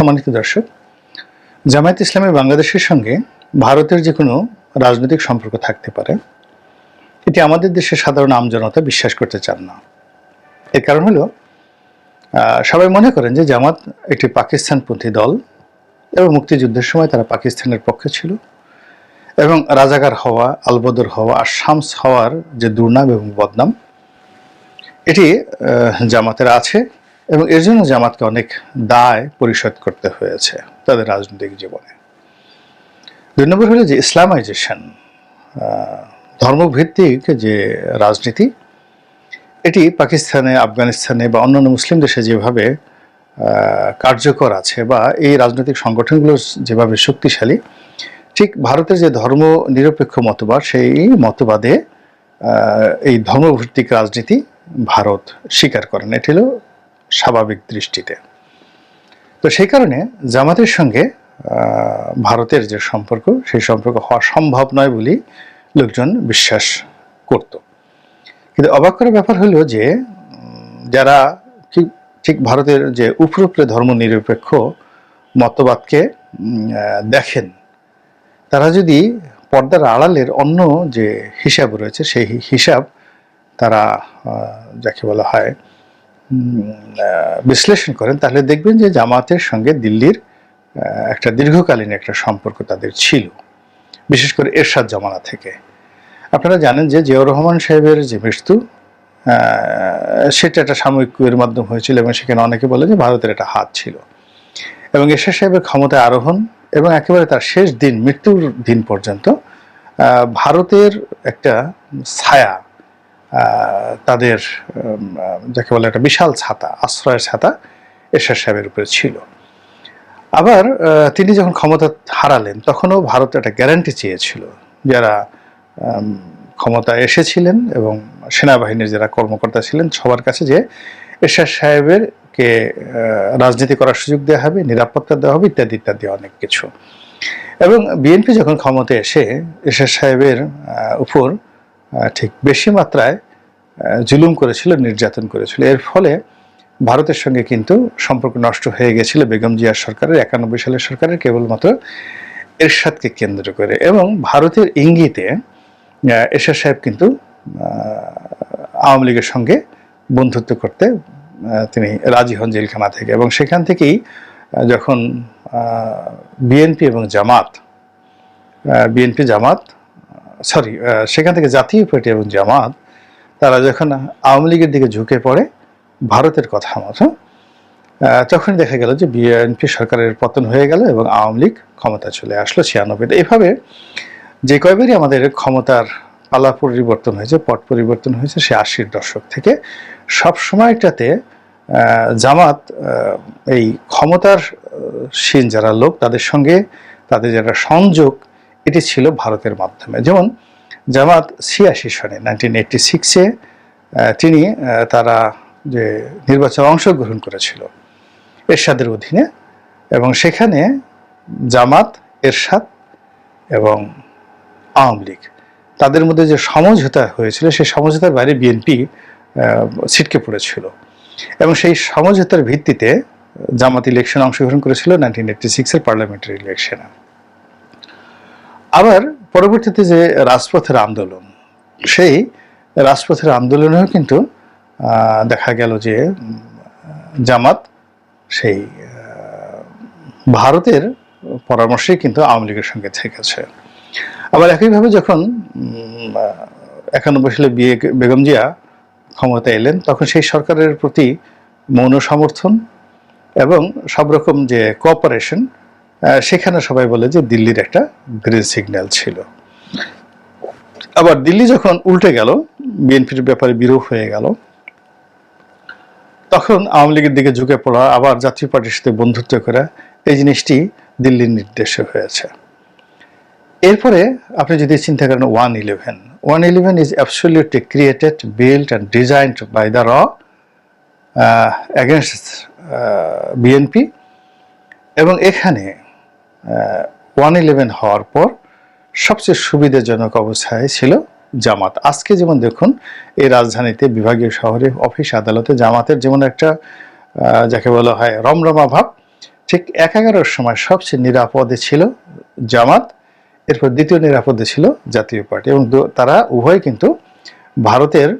সম্মানিত দর্শক, জামায়াত ইসলামী বাংলাদেশের সঙ্গে ভারতের যে কোনো রাজনৈতিক সম্পর্ক থাকতে পারে, এটি আমাদের দেশের সাধারণ আমজনতা বিশ্বাস করতে চান না। এর কারণ হলো সবাই মনে করেন যে জামাত একটি পাকিস্তানপন্থী দল এবং মুক্তিযুদ্ধের সময় তারা পাকিস্তানের পক্ষে ছিল এবং রাজাকার হওয়া, আলবদর হওয়া আর শামস হওয়ার যে দুর্নাম এবং বদনাম, এটি জামাতের আছে। এবং এর জন্য জামাতকে অনেক দায় পরিশোধ করতে হয়েছে তাদের রাজনৈতিক জীবনে। দুই নম্বর হলো যে ইসলামাইজেশন ধর্মভিত্তিক যে রাজনীতি, এটি পাকিস্তানে, আফগানিস্তানে বা অন্যান্য মুসলিম দেশে যেভাবে কার্যকর আছে বা এই রাজনৈতিক সংগঠনগুলো যেভাবে শক্তিশালী, ঠিক ভারতের যে ধর্ম নিরপেক্ষ মতবাদ, সেই মতবাদে এই ধর্মভিত্তিক রাজনীতি ভারত স্বীকার করেন। এটি হলো স্বাভাবিক দৃষ্টিতে। তো সেই কারণে জামাতের সঙ্গে ভারতের যে সম্পর্ক, সেই সম্পর্ক হওয়া সম্ভব নয় বলেই লোকজন বিশ্বাস করত। কিন্তু অবাক করার ব্যাপার হলো যে যারা ঠিক ঠিক ভারতের যে উপরে উপরে ধর্ম নিরপেক্ষ মতবাদকে দেখেন, তারা যদি পর্দার আড়ালের অন্য যে হিসাব রয়েছে, সেই হিসাব তারা যাকে বলা হয় বিশ্লেষণ করেন, তাহলে দেখবেন যে জামাতের সঙ্গে দিল্লির একটা দীর্ঘকালীন একটা সম্পর্ক তাদের ছিল, বিশেষ করে এরশাদ জামানা থেকে। আপনারা জানেন যে জিয়াউর রহমান সাহেবের যে মৃত্যু সেটা একটা সাময়িক মাধ্যম হয়েছিল এবং সেখানে অনেকে বলে যে ভারতের একটা হাত ছিল। এবং এরশাদ সাহেবের ক্ষমতায় আরোহণ এবং একেবারে তার শেষ দিন, মৃত্যুর দিন পর্যন্ত ভারতের একটা ছায়া তাদের যাকে বলে একটা বিশাল ছাতা আশ্রয়ের ছাতা এরশাদ সাহেবের উপরে ছিল। আবার তিনি যখন ক্ষমতা হারালেন তখনও ভারত একটা গ্যারান্টি চেয়েছিল যারা উম, ক্ষমতায় এসেছিলেন এবং সেনাবাহিনীর যারা কর্মকর্তা ছিলেন সবার কাছে যে এরশাদ সাহেবের কে রাজনীতি করার সুযোগ দেওয়া হবে নিরাপত্তা দেওয়া হবে ইত্যাদি ইত্যাদি অনেক কিছু। এবং বিএনপি যখন ক্ষমতায় এসে এরশাদ সাহেবের উপর ঠিক বেশি মাত্রায় জুলুম করেছিল, নির্যাতন করেছিল। এর ফলে ভারতের সঙ্গে কিন্তু সম্পর্ক নষ্ট হয়ে গেছিল বেগম জিয়ার সরকারের, একানব্বই সালের সরকারের কেবলমাত্র এরশাদকে কেন্দ্র করে। এবং ভারতের ইঙ্গিতে এরশাদ সাহেব কিন্তু আওয়ামী লীগের সঙ্গে বন্ধুত্ব করতে তিনি রাজি হন জেলখানা থেকে। এবং সেখান থেকেই যখন বিএনপি এবং জামাত বিএনপি জামাত সরি সেখান থেকে জাতীয় পার্টি এবং জামাত তারা যখন আওয়ামী লীগের দিকে ঝুঁকে পড়ে ভারতের কথা মতো আহ, তখন দেখা গেল যে বিএনপি সরকারের পতন হয়ে গেল এবং আওয়ামী লীগ ক্ষমতা চলে আসলো ছিয়ানব্বইতে। এভাবে যে কয়বারই আমাদের ক্ষমতার পালা পরিবর্তন হয়েছে পট পরিবর্তন হয়েছে সে আশির দশক থেকে সব সময়টাতে জামাত এই ক্ষমতার সীন যারা লোক তাদের সঙ্গে তাদের যারা সংযোগ এটি ছিল ভারতের মাধ্যমে। যেমন জামাত ছিয়াশি সনে নাইনটিন এইটটি সিক্সে তিনি তারা যে নির্বাচনে অংশগ্রহণ করেছিল এরশাদের অধীনে এবং সেখানে জামাত, এরশাদ এবং আওয়ামী লীগ তাদের মধ্যে যে সমঝোতা হয়েছিল, সেই সমঝোতার বাইরে বিএনপি ছিটকে পড়েছিল এবং সেই সমঝোতার ভিত্তিতে জামাত ইলেকশনে অংশগ্রহণ করেছিল নাইনটিন এইটটি সিক্সের পার্লামেন্টারি ইলেকশনে আবার পরবর্তীতে যে রাজপথের আন্দোলন, সেই রাজপথের আন্দোলনেও কিন্তু দেখা গেল যে, জামাত সেই ভারতের পরামর্শে কিন্তু আওয়ামী লীগের সঙ্গে থেকেছে। আবার একইভাবে যখন একানব্বই সালে বিয়ে, বেগম জিয়া ক্ষমতা এলেন, তখন সেই সরকারের প্রতি মৌন সমর্থন এবং সব রকম যে কোঅপারেশন সেখানে সবাই বলে যে দিল্লির একটা গ্রিন সিগন্যাল ছিল। আবার দিল্লি যখন উল্টে গেল, বিএনপির ব্যাপারে বিরূপ হয়ে গেল, তখন আওয়ামী লীগের দিকে ঝুঁকে পড়া, আবার জাতীয় পার্টির সাথে বন্ধুত্ব করা এই জিনিসটি দিল্লির নির্দেশে হয়েছে। এরপরে আপনি যদি চিন্তা করেন one eleven one eleven is absolutely created build and designed by the র অ্যাগেনস্ট বিএনপি। এবং এখানে ওয়ান ইলেভেন হওয়ার পর সবচেয়ে সুবিধাজনক অবস্থায় ছিল জামাত। আজকে যেমন দেখুন, এই রাজধানীতে বিভাগীয় শহরে অফিস আদালতে জামাতের যেমন একটা যাকে বলা হয় রমরমা ভাব, ঠিক এক এগারোর সময় সবচেয়ে নিরাপদে ছিল জামাত, এরপর দ্বিতীয় নিরাপদে ছিল জাতীয় পার্টি এবং তারা উভয় কিন্তু ভারতের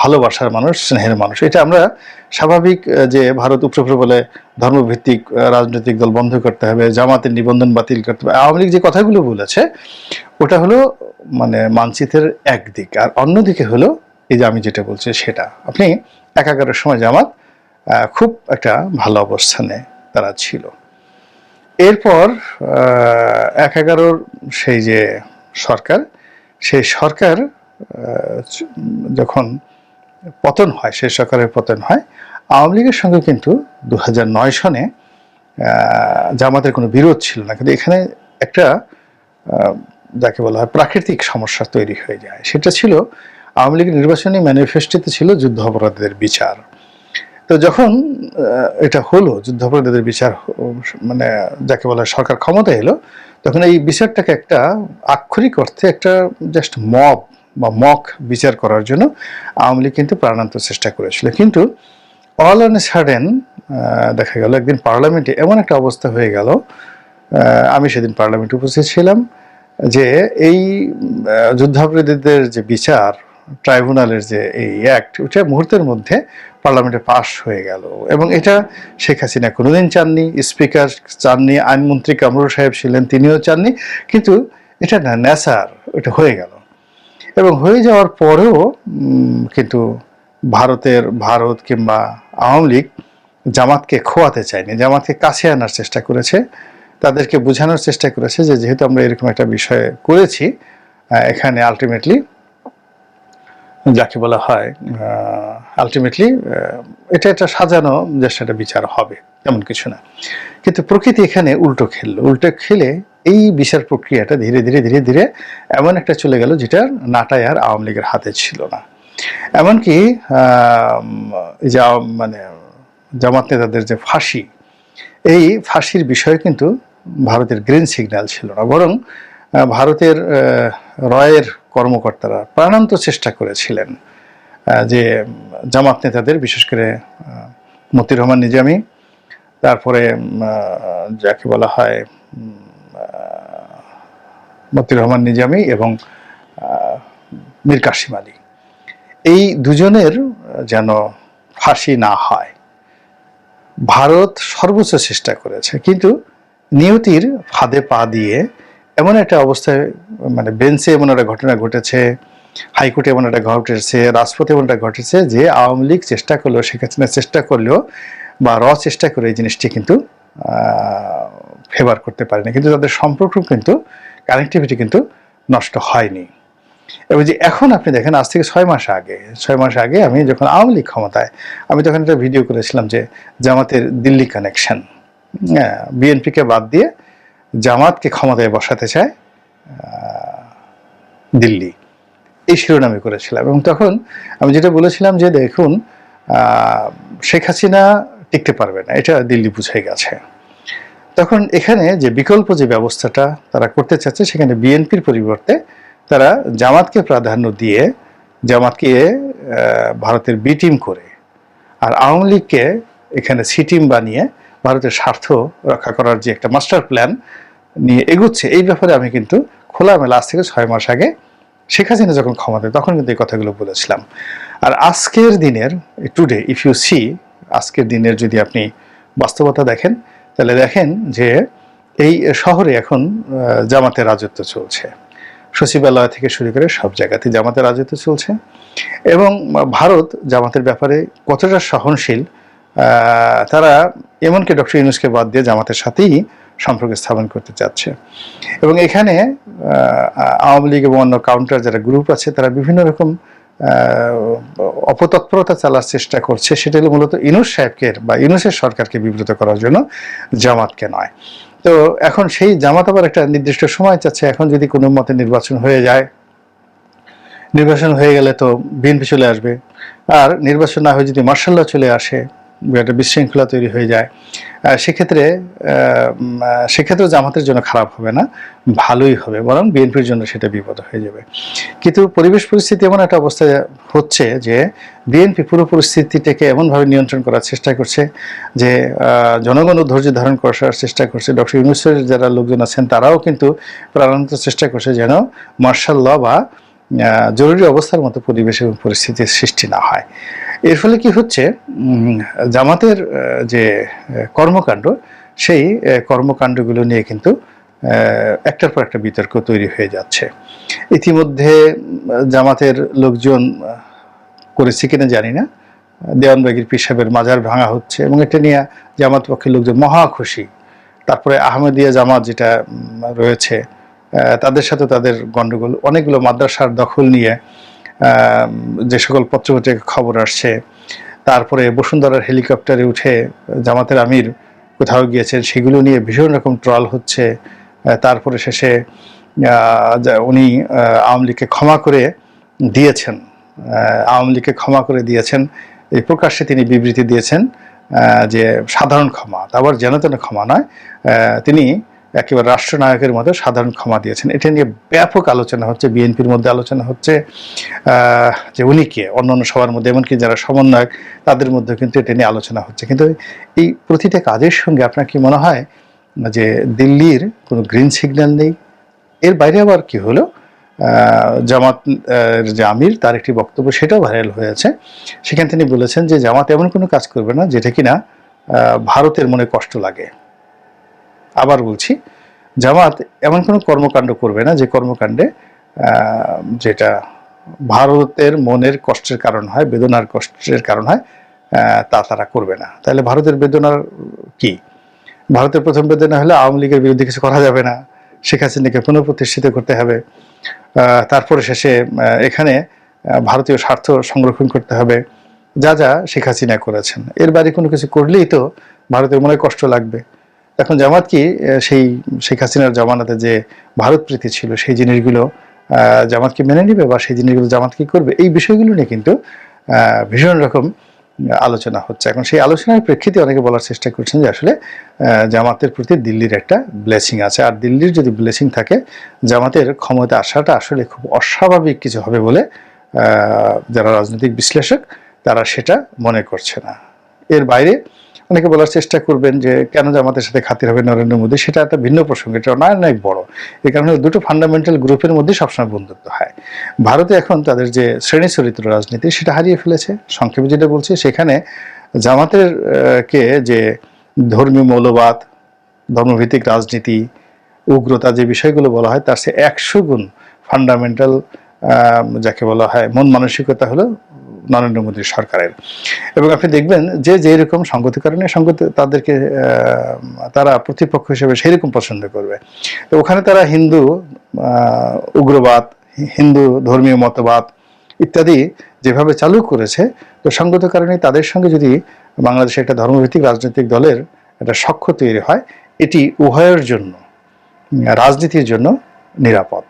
ভালোবাসার মানুষ, স্নেহের মানুষ। এটা আমরা স্বাভাবিক যে ভারত উপরে বলে ধর্মভিত্তিক রাজনৈতিক দল বন্ধ করতে হবে, জামাতের নিবন্ধন বাতিল করতে হবে, আওয়ামী লীগ যে কথাগুলো বলেছে, ওটা হলো মানে মানচিত্রের একদিক। আর অন্যদিকে হলো এই যে আমি যেটা বলছি সেটা। আপনি এক এগারোর সময় জামাত খুব একটা ভালো অবস্থানে তারা ছিল। এরপর এক এগারোর সেই যে সরকার, সেই সরকার যখন পতন হয় সেই সরকারের পতন হয়, আওয়ামী লীগের সঙ্গে কিন্তু দু নয় সনে জামাতের কোনো বিরোধ ছিল না। কিন্তু এখানে একটা যাকে বলা হয় প্রাকৃতিক সমস্যা তৈরি হয়ে যায়। সেটা ছিল আওয়ামী লীগের নির্বাচনী ম্যানিফেস্টোতে ছিল যুদ্ধ অপরাধীদের বিচার। তো যখন এটা হলো যুদ্ধাপরাধীদের বিচার মানে যাকে বলা হয় সরকার ক্ষমতা এলো, তখন এই বিচারটাকে একটা আক্ষরিক অর্থে একটা জাস্ট মব বা মক বিচার করার জন্য আওয়ামী লীগ কিন্তু প্রাণান্ত চেষ্টা করেছিল। কিন্তু অল অন সাডেন দেখা গেল, একদিন পার্লামেন্টে এমন একটা অবস্থা হয়ে গেল আমি সেদিন পার্লামেন্টে উপস্থিত ছিলাম, যে এই যুদ্ধাপরাধীদের যে বিচার ট্রাইব্যুনালের যে এই অ্যাক্ট ওটা মুহূর্তের মধ্যে পার্লামেন্টে পাশ হয়ে গেল। এবং এটা শেখ হাসিনা কোনোদিন চাননি স্পিকার চাননি, আইনমন্ত্রী কামরুল সাহেব ছিলেন, তিনিও চাননি, কিন্তু এটা না, নেশার এটা হয়ে গেল। এবং হয়ে যাওয়ার পরেও কিন্তু ভারতের, ভারত কিংবা আওয়ামী লীগ জামাতকে খোয়াতে চায়নি, জামাতকে কাছে আনার চেষ্টা করেছে, তাদেরকে বোঝানোর চেষ্টা করেছে যে যেহেতু আমরা এরকম একটা বিষয় করেছি এখানে আলটিমেটলি যাকে বলা হয় আলটিমেটলি এটা একটা সাজানো যে সেটা বিচার হবে তেমন কিছু না। কিন্তু প্রকৃতি এখানে উল্টো খেললো, উল্টো খেলে এই বিচার প্রক্রিয়াটা ধীরে ধীরে ধীরে ধীরে এমন একটা চলে গেল যেটা নাটাই আর আওয়ামী লীগের হাতে ছিল না। এমনকি যে মানে জামাত নেতাদের যে ফাঁসি এই ফাঁসির বিষয়ে কিন্তু ভারতের গ্রিন সিগন্যাল ছিল না। বরং ভারতের রয়ের কর্মকর্তারা প্রাণান্ত চেষ্টা করেছিলেন যে জামাত নেতাদের বিশেষ করে আহ, মতিউর রহমান নিজামী তারপরে যাকে বলা হয় মতিউর রহমান নিজামী এবং মীর কাসিম আলী। এই দুজনের যেন ফাঁসি না হয়, ভারত সর্বোচ্চ চেষ্টা করেছে, কিন্তু নিয়তির ফাঁদে পা দিয়ে এমন একটা অবস্থায় মানে বেঞ্চে এমন একটা ঘটনা ঘটেছে, হাইকোর্টে এমন একটা ঘটেছে, রাজপথে এমন একটা ঘটেছে যে আওয়ামী লীগ চেষ্টা করলেও হাসিনা চেষ্টা করলেও বা র চেষ্টা করে এই জিনিসটি কিন্তু ফেভার করতে পারেনি। কিন্তু তাদের সম্পর্ক কিন্তু কানেক্টিভিটি কিন্তু নষ্ট হয়নি। এবং যে এখন আপনি দেখেন, আজ থেকে ছয় মাস আগে, ছয় মাস আগে আমি যখন আওয়ামী লীগ ক্ষমতায়, আমি তখন একটা ভিডিও করেছিলাম যে জামাতের দিল্লি কানেকশন হ্যাঁ বিএনপিকে বাদ দিয়ে জামাতকে ক্ষমতায় বসাতে চায় দিল্লি। এই শিরোনামে করেছিলাম এবং তখন আমি যেটা বলেছিলাম যে দেখুন শেখ হাসিনা টিকতে পারবে না, এটা দিল্লি বুঝে গেছে। তখন এখানে যে বিকল্প যে ব্যবস্থাটা তারা করতে চাচ্ছে, সেখানে বিএনপির পরিবর্তে তারা জামাতকে প্রাধান্য দিয়ে জামাতকে ভারতের বি টিম করে আর আওয়ামী লীগকে এখানে সি টিম বানিয়ে ভারতের স্বার্থ রক্ষা করার যে একটা মাস্টার প্ল্যান নিয়ে এগুচ্ছে, এই ব্যাপারে আমি কিন্তু খোলামেলা আজ থেকে ছয় মাস আগে শেখ হাসিনা যখন ক্ষমতায় তখন কিন্তু এই কথাগুলো বলেছিলাম। আর আজকের দিনের টুডে ইফ ইউ সি আজকের দিনের যদি আপনি বাস্তবতা দেখেন তাহলে দেখেন যে এই শহরে এখন জামাতের রাজত্ব চলছে। সচিবালয় থেকে শুরু করে সব জায়গাতে জামাতের রাজত্ব চলছে। এবং ভারত জামাতের ব্যাপারে কতটা সহনশীল তারা এমনকি ডক্টর ইউনুসকে বাদ দিয়ে জামাতের সাথেই সম্পর্ক স্থাপন করতে চাচ্ছে। এবং এখানে আওয়ামী লীগ এবং অন্য কাউন্টার যারা গ্রুপ আছে, তারা বিভিন্ন রকম অপতৎপরতা চালার চেষ্টা করছে, সেটা হলো মূলত ইনুস সাহেবকে বা ইনুসের সরকারকে বিব্রত করার জন্য জামাতকে নয়। তো এখন সেই জামাত আবার একটা নির্দিষ্ট সময় চাচ্ছে, এখন যদি কোনো মতে নির্বাচন হয়ে যায়, নির্বাচন হয়ে গেলে তো বিএনপি চলে আসবে। আর নির্বাচন না হয়ে যদি মার্শাল্লাহ চলে আসে একটা বিশৃঙ্খলা তৈরি হয়ে যায়। সেক্ষেত্রে আহ, উম, আহ, সেক্ষেত্রে জামাতের জন্য খারাপ হবে না ভালোই হবে বরং বিএনপির জন্য সেটা বিপদ হয়ে যাবে। কিন্তু পরিবেশ পরিস্থিতি এমন একটা অবস্থা হচ্ছে যে বিএনপি পুরো পরিস্থিতিটাকে এমনভাবে নিয়ন্ত্রণ করার চেষ্টা করছে যে আহ, জনগণও ধৈর্য ধারণ করার চেষ্টা করছে। ডক্টর ইউনুসের যারা লোকজন আছেন তারাও কিন্তু প্রাণান্ত চেষ্টা করছে যেন মার্শাল ল বা জরুরি অবস্থার মতো পরিবেশ এবং পরিস্থিতির সৃষ্টি না হয়। এর ফলে কি হচ্ছে? জামাতের যে কর্মকাণ্ড, সেই কর্মকাণ্ডগুলো নিয়ে কিন্তু একটার পর একটা বিতর্ক তৈরি হয়ে যাচ্ছে। ইতিমধ্যে জামাতের লোকজন করেছে কিনা জানি না। দেওয়ানবাগির পিসাবের মাজার ভাঙা হচ্ছে এবং এটা নিয়ে জামাত পক্ষের লোকজন মহা খুশি। তারপরে আহমেদিয়া জামাত যেটা রয়েছে তাদের সাথে তাদের গন্ডগোল অনেকগুলো মাদ্রাসার দখল নিয়ে যে সকল পত্রপত্রিকা খবর আসছে, তারপরে বসুন্ধরার হেলিকপ্টারে উঠে জামাতের আমির কোথাও গিয়েছেন, সেগুলো নিয়ে ভীষণ রকম ট্রল হচ্ছে। তারপরে শেষে উনি আওয়ামী লীগকে ক্ষমা করে দিয়েছেন। আওয়ামী লীগকে ক্ষমা করে দিয়েছেন। এই প্রকাশ্যে তিনি বিবৃতি দিয়েছেন যে সাধারণ ক্ষমা, তা আবার যেন তেন ক্ষমা নয়। তিনি একেবারে রাষ্ট্রনায়কের মতো সাধারণ ক্ষমা দিয়েছেন। এটা নিয়ে ব্যাপক আলোচনা হচ্ছে, বিএনপির মধ্যে আলোচনা হচ্ছে। যে উনি কে? অন্যান্য সবার মধ্যে, এমনকি যারা সমন্বয়ক, তাদের মধ্যে কিন্তু এটা নিয়ে আলোচনা হচ্ছে। কিন্তু এই প্রতিটা কাজের সঙ্গে আপনার কি মনে হয় যে দিল্লির কোনো গ্রিন সিগন্যাল নেই? এর বাইরে আবার কি হলো? জামাত যে আমির, তার একটি বক্তব্য সেটাও ভাইরাল হয়েছে। সেখানে তিনি বলেছেন যে জামাত এমন কোনো কাজ করবে না, যেটা কিনা ভারতের মনে কষ্ট লাগে। আবার বলছি, জামাত এমন কোনো কর্মকাণ্ড করবে না যে কর্মকাণ্ডে যেটা ভারতের মনের কষ্টের কারণ হয়, বেদনার কষ্টের কারণ হয় তা তারা করবে না। তাহলে ভারতের বেদনার কি? ভারতের প্রথম বেদনা হলে আওয়ামী লীগের বিরুদ্ধে কিছু করা যাবে না। শেখ হাসিনাকে পুনঃপ্রতিষ্ঠিত করতে হবে। তারপরে শেষে এখানে ভারতীয় স্বার্থ সংরক্ষণ করতে হবে। যা যা শেখ হাসিনা করেছেন। এর বাইরে কোনো কিছু করলেই তো ভারতের মনে কষ্ট লাগবে। এখন জামাত কি সেই শেখ হাসিনার জামানাতে যে ভারত প্রীতি ছিল সেই জিনিসগুলো আহ, জামাত কি মেনে নিবে বা সেই জিনিসগুলো জামাত কি করবে? এই বিষয়গুলো নিয়ে কিন্তু ভীষণ রকম আলোচনা হচ্ছে। এখন সেই আলোচনার প্রেক্ষিতে অনেকে বলার চেষ্টা করছেন যে আসলে জামাতের প্রতি দিল্লির একটা ব্লেসিং আছে। আর দিল্লির যদি ব্লেসিং থাকে জামাতের ক্ষমতা আসাটা আসলে খুব অস্বাভাবিক কিছু হবে বলে যারা রাজনৈতিক বিশ্লেষক তারা সেটা মনে করছে না। এর বাইরে অনেকে বলার চেষ্টা করবেন যে, কেন জামাতের সাথে খাতির হবে নরেন্দ্র মোদী? সেটা একটা ভিন্ন প্রসঙ্গ, এটা নয় অনেক বড়। এই কারণে দুটো ফান্ডামেন্টাল গ্রুপের মধ্যে সবসময় বন্ধুত্ব হয়। ভারতে এখন তাদের যে শ্রেণি চরিত্র রাজনীতি, সেটা হারিয়ে ফেলেছে। সংক্ষেপে যেটা বলছি, সেখানে জামাতের কে যে ধর্মীয় মৌলবাদ, ধর্মভিত্তিক রাজনীতি, উগ্রতা যে বিষয়গুলো বলা হয়, তার সে একশো গুণ ফান্ডামেন্টাল যাকে বলা হয় মন মানসিকতা হলো নরেন্দ্র মোদী সরকারের। এবং আপনি দেখবেন যে যেই রকম সংগতি কারণে সংগতি তাদেরকে তারা প্রতিপক্ষ হিসেবে সেই রকম পছন্দ করবে। তো ওখানে তারা হিন্দু উগ্রবাদ, হিন্দু ধর্মীয় মতবাদ ইত্যাদি যেভাবে চালু করেছে, তো সঙ্গত কারণে তাদের সঙ্গে যদি বাংলাদেশে একটা ধর্মভিত্তিক রাজনৈতিক দলের একটা সখ্য তৈরি হয়, এটি উভয়ের জন্য, রাজনীতির জন্য নিরাপদ।